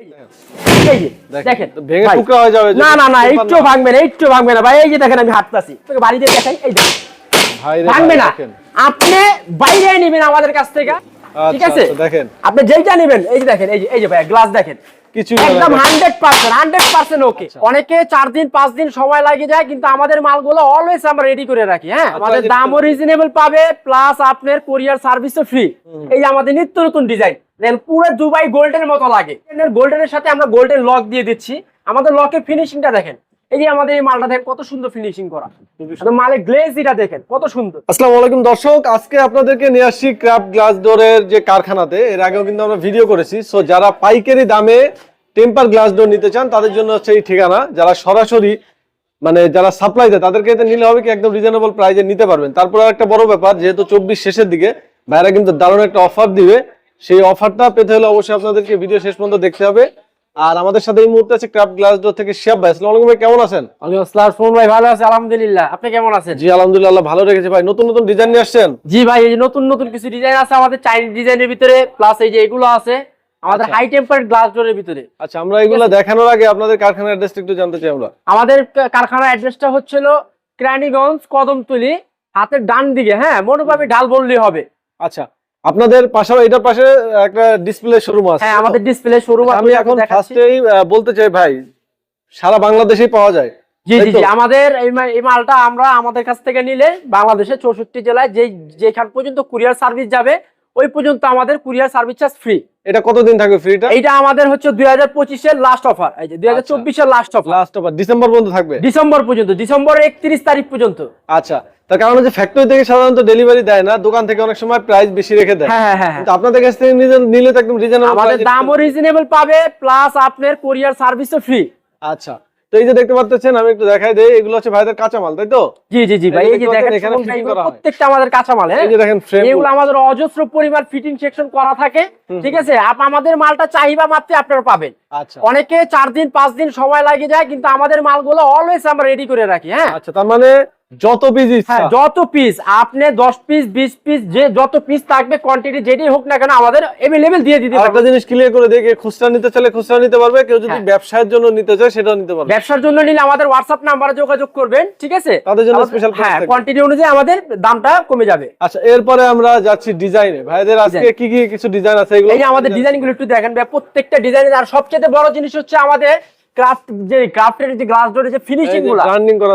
এই যে, দেখেন ভেঙে টুকরা হয়ে যাবে না না না একটু ভাঙবে না একটু ভাঙবে না ভাই এই যে দেখেন আমি হাঁটতাছি। তোকে বাড়িতে দেখাই এই দেখেন ভাঙবে না। আপনি বাইরে নেবেন আমাদের কাছ থেকে ঠিক আচ্ছা, আছে? আচ্ছা, দেখেন। আপনি যেইটা নেবেন এই যে দেখেন এই যে এই যে ভাই গ্লাস দেখেন। কিছু একদম hundred percent hundred percent okay অনেকে চার দিন পাঁচ দিন সময় লাগে যায় কিন্তু আমাদের মালগুলো অলওয়েজ আমরা রেডি করে রাখি হ্যাঁ? আমাদের এই দামও রিজনেবল পাবে প্লাস আপনার কোরিয়ার সার্ভিসও ফ্রি এই আমাদের নিত্য নতুন ডিজাইন দেন পুরো দুবাই গোল্ডের মতো লাগে। গোল্ডেনের সাথে আমরা গোল্ডেন লক দিয়ে দিচ্ছি। আমাদের লকের ফিনিশিংটা দেখেন। এই যে আমাদের এই মালটা দেখেন, কত সুন্দর ফিনিশিং করা। মালের গ্লেজ এটা দেখেন, কত সুন্দর। আসসালামু আলাইকুম দর্শক, আজকে আপনাদেরকে নিয়ে আসছি ক্রাফট গ্লাস ডোরের যে কারখানাতে। এর আগেও কিন্তু আমরা ভিডিও করেছি। সো যারা পাইকারি দামে টেম্পার গ্লাস ডোর নিতে চান, তাদের জন্য হচ্ছে এই ঠিকানা। যারা সরাসরি মানে যারা সাপ্লাই দেয়, তাদেরকে নিলে হবে কি একদম রিজনেবল প্রাইজে নিতে পারবেন। তারপর একটা বড় ব্যাপার, যেহেতু চব্বিশ শেষের দিকে, ভাইরা কিন্তু দারুণ একটা অফার দিবে। সেই অফারটা পেতে হলে অবশ্যই আপনাদেরকে ভিডিও শেষ পর্যন্ত দেখতে হবে। আর আমাদের সাথে এই মুহূর্তে আছে ক্রাফট গ্লাস ডোর থেকে শিয়াব ভাই। আসসালামু আলাইকুম ভাই কেমন আছেন? ওয়ালাইকুম আসসালাম ফোন ভাই ভালো আছে আলহামদুলিল্লাহ। আপনি কেমন আছেন? জি আলহামদুলিল্লাহ ভালো রেখেছে ভাই। নতুন নতুন ডিজাইন নিয়ে আসছেন? জি ভাই এই যে নতুন নতুন কিছু ডিজাইন আছে আমাদের চাইনিজ ডিজাইনের ভিতরে প্লাস এই যে এগুলো আছে আমাদের। হাই টেম্পারেট গ্লাস ডোরের ভিতরে। আচ্ছা আমরা এগুলো দেখানোর আগে আপনাদের কারখানার অ্যাড্রেসটা একটু জানতে চাই আমরা। আমাদের কারখানার অ্যাড্রেসটা হচ্ছিল ক্রানিগঞ্জ কদমতলি হাতের ডান দিকে হ্যাঁ মনোভাবে ঢাল বললেই হবে। আচ্ছা আপনাদের পাশে এটার পাশে একটা ডিসপ্লে শোরুম আছে। হ্যাঁ আমাদের ডিসপ্লে শোরুম আমি এখন ফার্স্টেই বলতে চাই ভাই সারা বাংলাদেশেই পাওয়া যায়। জি জি জি আমাদের এই এই মালটা আমরা আমাদের কাছ থেকে নিলে বাংলাদেশের চৌষট্টি জেলায় যেই যেখান পর্যন্ত কুরিয়ার সার্ভিস যাবে ওই পর্যন্ত আমাদের কুরিয়ার সার্ভিস চার্জ ফ্রি এটা কতদিন থাকবে ফ্রিটা এটা আমাদের হচ্ছে এর লাস্ট অফার এই যে last offer last offer December পর্যন্ত থাকবে? ডিসেম্বর পর্যন্ত ডিসেম্বর একত্রিশ তারিখ পর্যন্ত। আচ্ছা তার কারণ হচ্ছে ফ্যাক্টরি থেকে সাধারণত ডেলিভারি দেয় না দোকান থেকে অনেক সময় প্রাইস বেশি রেখে দেয়। হ্যাঁ হ্যাঁ হ্যাঁ কিন্তু আপনাদের কাছ থেকে নিলে- নিলে তো একদম রিজনেবল আমাদের দামও রিজনেবল পাবে প্লাস আপনার কোরিয়ার সার্ভিসও ফ্রি আচ্ছা তো এই যে দেখতে পাচ্ছেন আমি একটু দেখাই দেই এগুলো হচ্ছে ভাইদের কাঁচামাল তাই তো? জি জি জি ভাই এই যে দেখেন। প্রত্যেকটা আমাদের কাঁচামাল হ্যাঁ? এই যে দেখেন ফ্রেম এগুলো আমাদের অজস্র পরিমাণ ফিটিং সেকশন করা থাকে ঠিক আছে? আপ- আমাদের মালটা চাহিদা মাত্রে আপনারা পাবেন। আচ্ছা। অনেকে চার দিন পাঁচ দিন সময় লাগে যায় কিন্তু আমাদের মালগুলো অলওয়েজ আমরা রেডি করে রাখি হ্যাঁ? আচ্ছা তার মানে যত পিস হ্যাঁ যত পিস আপনি দশ পিস বিশ পিস যে যত পিস থাকবে কোয়ান্টিটি যেটাই হোক না কেন আমাদের এভেলেবেল দিয়ে দিতে একটা জিনিস ক্লিয়ার করে দেখে খুচরা নিতে চাইলে খুচরা নিতে পারবে কেউ যদি হ্যাঁ। ব্যবসায়ের জন্য নিতে চায় সেটাও নিতে পারবে। ব্যবসার জন্য নিলে আমাদের হোয়াটসঅ্যাপ নাম্বারে যোগাযোগ করবেন ঠিক আছে? তাদের জন্য price হ্যাঁ কোয়ান্টিটি অনুযায়ী আমাদের দামটা কমে যাবে। আচ্ছা এরপরে আমরা যাচ্ছি ডিজাইনে ভাইদের আজকে। কি কি কিছু ডিজাইন আছে এগুলো এই আমাদের ডিজাইনগুলো একটু দেখেন ভাই প্রত্যেকটা ডিজাইনের আর সবচেয়ে বড় জিনিস হচ্ছে আমাদের ক্রাফট যে ক্রাফটের যে গ্লাস ডোরের যে ফিনিশিংগুলা।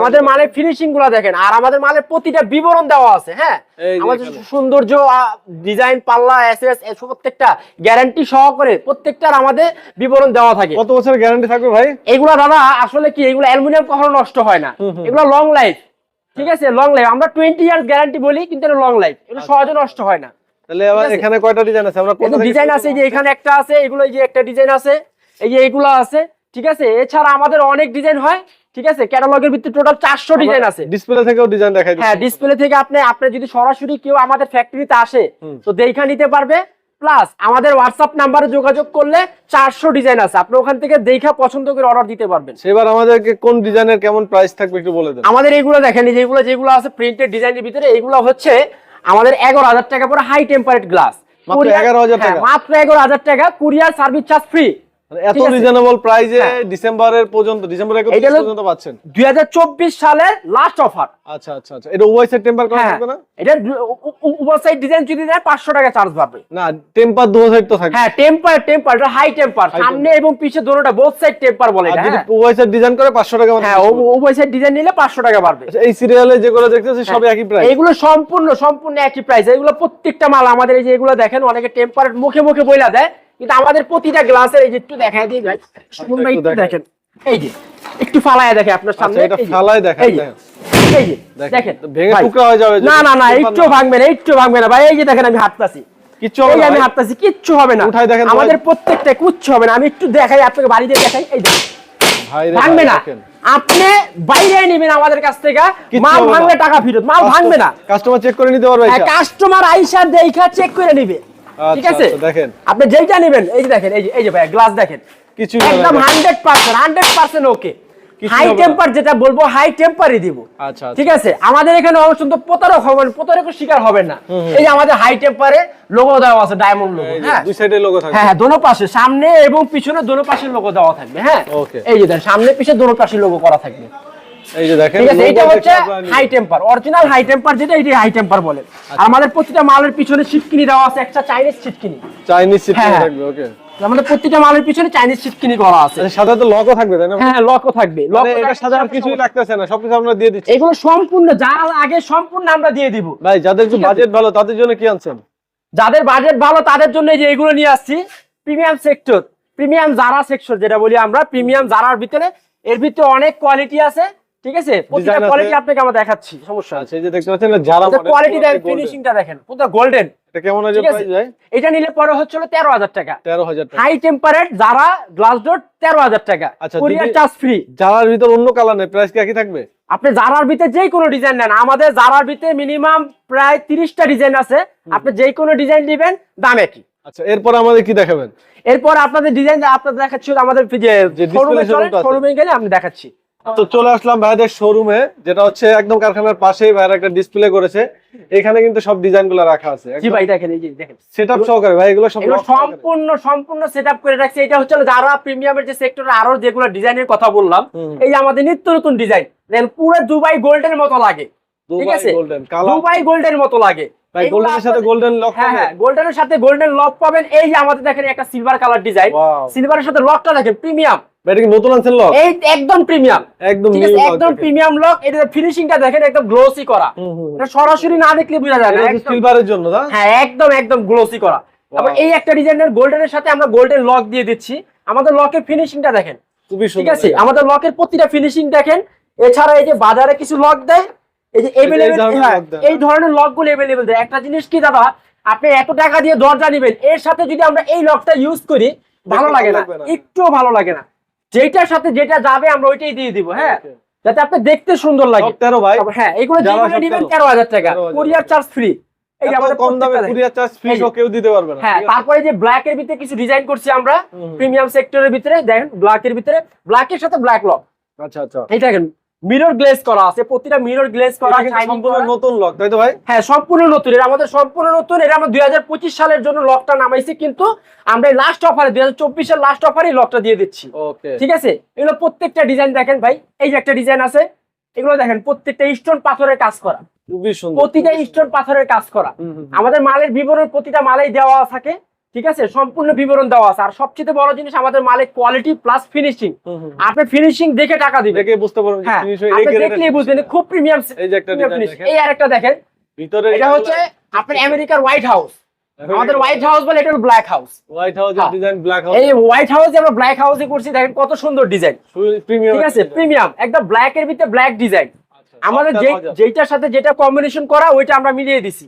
আমাদের ফিনিশিংগুলা দেখেন আর আমাদের প্রতিটা বিবরণ দেওয়া আছে হ্যাঁ? আমাদের সৌন্দর্য ডিজাইন পাল্লা এসএস প্রত্যেকটা গ্যারান্টি সহকারে প্রত্যেকটার আমাদের বিবরণ দেওয়া থাকে। কত বছরের গ্যারান্টি থাকবে ভাই? এগুলা দাদা আসলে কি এগুলো অ্যালুমিনিয়াম কখনো নষ্ট হয় না। এগুলো লং লাইফ ঠিক আছে? লং লাইফ আমরা টোয়েন্টি ইয়ার্স গ্যারান্টি বলি কিন্তু এটা লং লাইফ এটা সহজে নষ্ট হয় না। তাহলে আবার এখানে কয়টা ডিজাইন আছে? আমরা ডিজাইন আছে যে এখানে একটা আছে এগুলো এই যে একটা ডিজাইন আছে এই যে এগুলো আছে ঠিক আছে? এছাড়া আমাদের অনেক ডিজাইন হয় ঠিক আছে? ক্যাটালগের ভিতরে টোটাল চারশো ডিজাইন আছে। ডিসপ্লে থেকেও ডিজাইন দেখাই হ্যাঁ ডিসপ্লে থেকে আপনি আপনি যদি সরাসরি কেউ আমাদের ফ্যাক্টরিতে আসে তো দেখা নিতে পারবে। প্লাস আমাদের হোয়াটসঅ্যাপ নাম্বারে যোগাযোগ করলে চারশো ডিজাইন আছে। আপনি ওখান থেকে দেখা পছন্দ করে অর্ডার দিতে পারবেন। সেবার আমাদেরকে কোন ডিজাইনের কেমন প্রাইস থাকবে একটু বলে দেন। আমাদের এইগুলো দেখেন যেগুলো যেগুলো আছে প্রিন্টেড ডিজাইনের ভিতরে এগুলো হচ্ছে আমাদের এগারো হাজার টাকা পরে হাই টেম্পারেট গ্লাস মাত্র 11,000 টাকা? মাত্র এগারো হাজার টাকা। কুরিয়ার সার্ভিস চার্জ ফ্রি এত ঠিক রিজনেবল প্রাইসে হ্যাঁ। ডিসেম্বরের পর্যন্ত ডিসেম্বর 31 পর্যন্ত পাচ্ছেন। দুই সালের লাস্ট অফার আচ্ছা আচ্ছা আচ্ছা। এটা উভয় সাইড টেম্পার করা হ্যাঁ। থাকবে না? এটা সাইড ডিজাইন যদি দেয় পাঁচশো টাকা চার্জ পাবে। না টেম্পার দুই সাইড তো থাকবে। হ্যাঁ টেম্পার টেম্পার এটা হাই টেম্পার সামনে এবং পিছে দুটোটা বোথ সাইড টেম্পার বলে এটা যদি হ্যাঁ। উভয় সাইড ডিজাইন করে 500 টাকা মানে হ্যাঁ উভয় সাইড ডিজাইন নিলে পাঁচশো টাকা বাড়বে। আচ্ছা, এই সিরিয়ালে যেগুলো দেখতেছি সবই একই প্রাইস এগুলো সম্পূর্ণ সম্পূর্ণ একই প্রাইস এগুলো প্রত্যেকটা মাল আমাদের এই যে এগুলো দেখেন অনেকে টেম্পারেট মুখে মুখে বইলা দেয়। কিন্তু আমাদের প্রতিটা গ্লাসের এই যে একটু দেখায় দিই ভাই শুনুন ভাই একটু দেখেন। এই যে একটু ফালায় দেখে আপনার সামনে। আচ্ছা, এটা ফালায় দেখায়, এই যে, দেখেন। এই যে দেখেন তো ভেঙে টুকরা হয়ে যাবে না না না একটু ভাঙবে না একটু ভাঙবে না। ভাই এই যে দেখেন আমি হাঁটতাছি। কিচ্ছু হবে না আমি। হাঁটতাছি কিচ্ছু হবে না। উঠায় দেখেন আমাদের প্রত্যেকটা কিচ্ছু হবে না। আমি একটু দেখাই আপনাকে বাড়িতে দেখাই। এই দেখেন ভাঙবে না। আপনি বাইরে নেবেন আমাদের কাছ থেকে। মাল ভাঙলে টাকা ফেরত। মাল ভাঙবে না। কাস্টমার চেক করে নিতে পারবে কাস্টমার আইসা দেখা চেক করে নিবে। ঠিক আচ্ছা, আছে? আচ্ছা, দেখেন। আপনি যেইটা নেবেন এই যে দেখেন এই যে এই যে ভাই গ্লাস দেখেন। কিছু একদম hundred percent hundred percent okay high temper যেটা বলব হাই টেম্পারই দিব। আচ্ছা ঠিক আছে? আমাদের এখানে অবশ্য তো প্রতারক হবেন প্রতারকের শিকার হবেন না। এই যে আমাদের হাই টেম্পারে লোগো দেওয়া আছে ডায়মন্ড লোগো হ্যাঁ? দুই সাইডে লোগো থাকবে। হ্যাঁ হ্যাঁ দোনো পাশে সামনে এবং পিছনে দোনো পাশে লোগো দেওয়া থাকবে হ্যাঁ? এই যে দেখেন সামনে পিছনে দোনো পাশে লোগো করা থাকবে। এই যে দেখেন ঠিক আছে এটা হচ্ছে দেখে আপনারা নিন। High temper original high temper যেটা এটি হাই টেম্পার বলে। আচ্ছা। আমাদের প্রতিটা মালের পিছনে সিটকিনি দেওয়া আছে একটা চাইনিজ হ্যাঁ, হ্যাঁ। থাকবে ওকে আমাদের প্রতিটা মালের পিছনে চাইনিজ সিটকিনি করা আছে। আচ্ছা সাথে তো লকও থাকবে তাই না? হ্যাঁ লকও থাকবে। লক মানে সাথে আর কিছুই লাগতেছে না সবকিছু আমরা দিয়ে দিচ্ছি। এগুলো সম্পূর্ণ যা আগে সম্পূর্ণ আমরা দিয়ে দিব। ভাই যাদের একটু বাজেট ভালো তাদের জন্য কি আনছেন? যাদের বাজেট ভালো তাদের জন্য এই যে এগুলো নিয়ে আসছি। Premium sector premium Zara sector যেটা বলি আমরা প্রিমিয়াম জারার ভিতরে এর ভিতরে অনেক কোয়ালিটি আছে। ঠিক আছে? প্রতিটা কোয়ালিটি আপনাকে আমরা দেখাচ্ছি সমস্যা আছে আচ্ছা এই যে দেখতে পাচ্ছেন যারা কোয়ালিটি golden। ফিনিশিংটা দেখেন পুরো গোল্ডেন এটা কেমন আছে? প্রাইস ভাই? এটা নিলে পরে তেরো হাজার টাকা। তেরো হাজার টাকা। হাই টেম্পারেট যারা গ্লাস তেরো হাজার টাকা। কুরিয়ার চার্জ ফ্রি যারার ভিতর অন্য কালার নেই প্রাইস কি থাকবে? আপনি জারার ভিতরে যে কোনো ডিজাইন নেন আমাদের জারার ভিতরে মিনিমাম প্রায় তিরিশটা ডিজাইন আছে আপনি যে কোনো ডিজাইন নেবেন দাম একই। আচ্ছা এরপর আমাদের কি দেখাবেন? এরপর আপনাদের ডিজাইন আপনাদের দেখাচ্ছি আমাদের যে। শোরুমে গেলে আমি দেখাচ্ছি। তো চলে আসলাম ভাইদের শোরুমে যেটা হচ্ছে একদম কারখানার পাশেই ভাইরা একটা ডিসপ্লে করেছে। এখানে কিন্তু সব ডিজাইনগুলো রাখা আছে। জি ভাই দেখেন এই যে দেখেন। সেটআপ সহকারে ভাই এগুলো সব। সম্পূর্ণ সম্পূর্ণ সেটআপ করে রাখছে। এটা হচ্ছে যারা প্রিমিয়ামের যে সেক্টরে আরও যেগুলো ডিজাইনের কথা বললাম এই আমাদের নিত্য নতুন ডিজাইন দেখেন পুরো দুবাই গোল্ডের মতো লাগে। ঠিক আছে? দুবাই গোল্ডের মতো লাগে। ভাই গোল্ডেনের সাথে গোল্ডেন লক হ্যাঁ হ্যাঁ গোল্ডেনের সাথে গোল্ডেন লক পাবেন। এই যে আমাদের দেখেন একটা সিলভার কালার ডিজাইন. সিলভারের সাথে লকটা দেখেন প্রিমিয়াম এটা কি নতুন আনছেন লক? এই একদম প্রিমিয়াম। একদম ঠিক আছে একদম প্রিমিয়াম লক। এটা ফিনিশিংটা দেখেন একদম গ্লোসি করা। এটা সরাসরি না দেখলে বোঝা না সিলভারের জন্য না? হ্যাঁ একদম একদম গ্লোসি করা। এই একটা ডিজাইনের গোল্ডেনের সাথে আমরা লক দিয়ে দিচ্ছি। আমাদের লকের ফিনিশিংটা দেখেন। খুবই ঠিক আছে আমাদের লকের প্রতিটা ফিনিশিং দেখেন। এছাড়া এই যে বাজারে কিছু লক দেয় এই যে এই এভেলেবেল ধরনের এই ধরনের লকগুলো এভেলেবেল দেয়। একটা জিনিস কি দাদা আপনি এত টাকা দিয়ে দরজা নেবেন এর সাথে যদি আমরা এই লকটা ইউজ করি ভালো ভালো লাগে না। একটুও ভালো লাগে না। যেটার সাথে যেটা যাবে আমরা ওইটাই দিয়ে দিব হ্যাঁ? যাতে আপনি দেখতে সুন্দর লাগে। তেরো ভাই। হ্যাঁ এগুলো যেগুলো নেবেন তেরো। হাজার টাকা। কোরিয়ার চার্জ ফ্রি হ্যাঁ তারপরে যে ব্ল্যাক এর ভিতরে কিছু ডিজাইন করছি আমরা প্রিমিয়াম সেক্টরের ভিতরে দেখেন ব্ল্যাক এর ভিতরে ব্ল্যাক এর সাথে ব্ল্যাক লক আচ্ছা আচ্ছা। এই দেখেন মিরর গ্লেজ করা আছে প্রতিটা মিরর গ্লেজ করা সম্পূর্ণ নতুন লক তাই তো ভাই? হ্যাঁ সম্পূর্ণ নতুন। এটা আমাদের সম্পূর্ণ নতুন। এটা আমরা দুই সালের জন্য লকটা নামাইছি কিন্তু আমরা লাস্ট অফারে দুই হাজার লাস্ট অফারে লকটা দিয়ে দিচ্ছি। ওকে ঠিক আছে? এগুলো প্রত্যেকটা ডিজাইন দেখেন ভাই। এই যে একটা ডিজাইন আছে এগুলো দেখেন প্রত্যেকটা স্টোন পাথরের কাজ করা। খুবই সুন্দর প্রতিটা স্টোন পাথরের কাজ করা। আমাদের মালের বিবরণ প্রতিটা মালেই দেওয়া থাকে। ঠিক আছে? সম্পূর্ণ বিবরণ দেওয়া আছে। আর সবচেয়ে বড় জিনিস আমাদের মালের কোয়ালিটি প্লাস ফিনিশিং। আপনি ফিনিশিং দেখে টাকা দিবেন। দেখে বুঝতে পারবেন হ্যাঁ আপনি দেখলেই বুঝবেন খুব প্রিমিয়াম এই যে একটা ডিজাইন দেখেন। এই আরেকটা দেখেন। ভিতরে এটা হচ্ছে আপনার আমেরিকার হোয়াইট হাউস আমাদের হোয়াইট হাউস বলে এটা black house white house. Design black house এই হোয়াইট হাউসে আমরা ব্ল্যাক হাউসে করছি দেখেন কত সুন্দর ডিজাইন প্রিমিয়াম ঠিক আছে? প্রিমিয়াম একদম ব্ল্যাক এর ভিতরে ব্ল্যাক ডিজাইন আমাদের যে যেটার সাথে যেটা কম্বিনেশন করা ওইটা আমরা মিলিয়ে দিছি।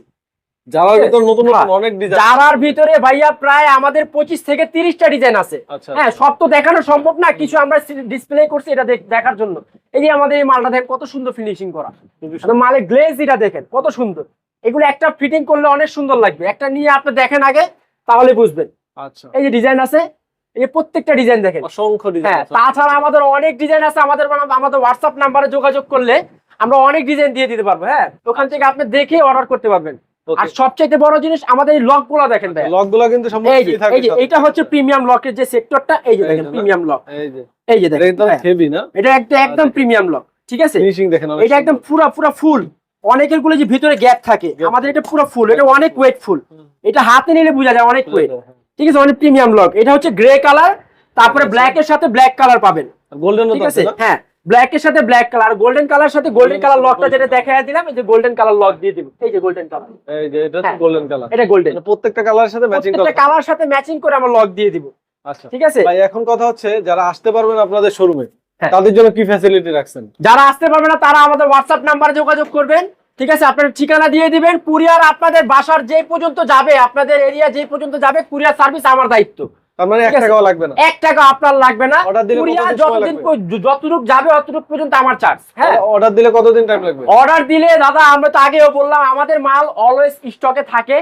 যারার ভিতরে ভাইয়া প্রায় আমাদের পঁচিশ থেকে তিরিশটা ডিজাইন আছে। আচ্ছা। হ্যাঁ সব তো দেখানো সম্ভব না কিছু আমরা ডিসপ্লে করছি এটা দেখার জন্য। এই যে আমাদের এই মালটা দেখেন কত সুন্দর ফিনিশিং করা। গ্লেজ এটা দেখেন কত সুন্দর। এগুলো একটা ফিটিং করলে অনেক সুন্দর লাগবে। একটা নিয়ে আপনি দেখেন আগে তাহলে বুঝবেন। আচ্ছা। এই যে ডিজাইন আছে এই প্রত্যেকটা ডিজাইন দেখেন। অসংখ্য ডিজাইন হ্যাঁ তাছাড়া আমাদের অনেক ডিজাইন আছে আমাদের মানে আমাদের হোয়াটসঅ্যাপ নাম্বারে যোগাযোগ করলে আমরা অনেক ডিজাইন দিয়ে দিতে পারব। হ্যাঁ ওখান থেকে আপনি দেখে অর্ডার করতে পারবেন। আর সবচাইতে বড় জিনিস আমাদের এই লকগুলো দেখেন ভাই লকগুলো কিন্তু। এটা হচ্ছে প্রিমিয়াম লকের যে সেক্টরটা এই যে দেখেন প্রিমিয়াম লক। এই যে। এই যে দেখেন একদম হ্যাঁ, হেভি না? এটা একটা একদম প্রিমিয়াম লক ঠিক আছে? ফিনিশিং দেখেন এটা একদম পুরা পুরা ফুল। অনেকেরগুলো যে ভিতরে গ্যাপ থাকে আমাদের এটা পুরো ফুল এটা অনেক ওয়েট ফুল। এটা হাতে নিলে বোঝা যায় অনেক ওয়েট ঠিক আছে অনেক প্রিমিয়াম লক এটা হচ্ছে গ্রে কালার তারপরে আচ্ছা। ব্ল্যাক এর সাথে ব্ল্যাক কালার পাবেন। গোল্ডেন ঠিক আছে? হ্যাঁ। ব্ল্যাক এর সাথে ব্ল্যাক কালার গোল্ডেন কালার সাথে গোল্ডেন কালার লকটা যেটা দেখাই দিলাম এই যে গোল্ডেন কালার লক দিয়ে দিব। এই যে গোল্ডেন কালার এই যে এটা হ্যাঁ। গোল্ডেন কালার এটা গোল্ডেন প্রত্যেকটা কালারের সাথে ম্যাচিং করা প্রত্যেকটা কালার সাথে ম্যাচিং করে আমরা লক দিয়ে দিব। আচ্ছা। ঠিক আছে? ভাই এখন কথা হচ্ছে যারা আসতে পারবেন আপনাদের শোরুমে হ্যাঁ। তাদের জন্য কি ফ্যাসিলিটি রাখছেন? যারা আসতে পারবে না তারা আমাদের হোয়াটসঅ্যাপ নাম্বারে যোগাযোগ করবেন। ঠিক আছে? আপনার ঠিকানা দিয়ে দিবেন। কুরিয়ার আপনাদের বাসার যে পর্যন্ত যাবে আপনাদের এরিয়া যে পর্যন্ত যাবে কুরিয়ার সার্ভিস আমার দায়িত্ব। মানে হ্যাঁ? আমাদের মাল অলওয়েজ স্টকে থাকে।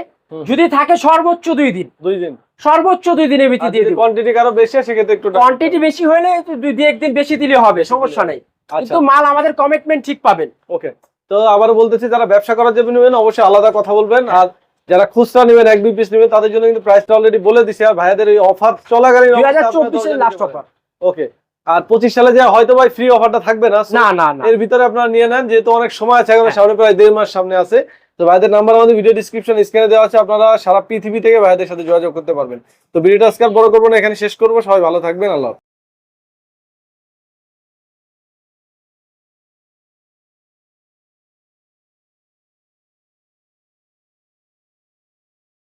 যদি থাকে সর্বোচ্চ দুই দিন। দুই দিন। সর্বোচ্চ দুই দিনের ভিত্তি দিয়ে দিব। কোয়ান্টিটি কারও বেশি সেক্ষেত্রে একটু কোয়ান্টিটি বেশি হলে দুই দুই একদিন বেশি দিলে হবে সমস্যা নেই। আচ্ছা। কিন্তু মাল আমাদের কমিটমেন্ট ঠিক পাবেন। ওকে তো আবারও বলতেছি যারা ব্যবসা করার জন্য নেবেন অবশ্যই আলাদা কথা বলবেন। আর যারা খুচরা নেবেন এক দুই পিস নেবেন তাদের জন্য কিন্তু প্রাইসটা অলরেডি বলে দিছি আর ভাইয়াদের এই অফার চলাকালীন দুই হাজার চব্বিশের লাস্ট অফার ওকে আর পঁচিশ সালে যে হয়তো ভাই ফ্রি অফারটা থাকবে না না না এর ভিতরে আপনারা নিয়ে নেন যেহেতু অনেক সময় আছে এখন হ্যাঁ। সামনে প্রায় দেড় মাস সামনে আছে। তো ভাইদের নাম্বার আমাদের ভিডিও ডিসক্রিপশন স্ক্রিনে দেওয়া আছে আপনারা সারা পৃথিবী থেকে ভাইদের সাথে যোগাযোগ করতে পারবেন। তো ভিডিওটা আজকে বড় করব না এখানে শেষ করব। সবাই ভালো থাকবেন আল্লাহ।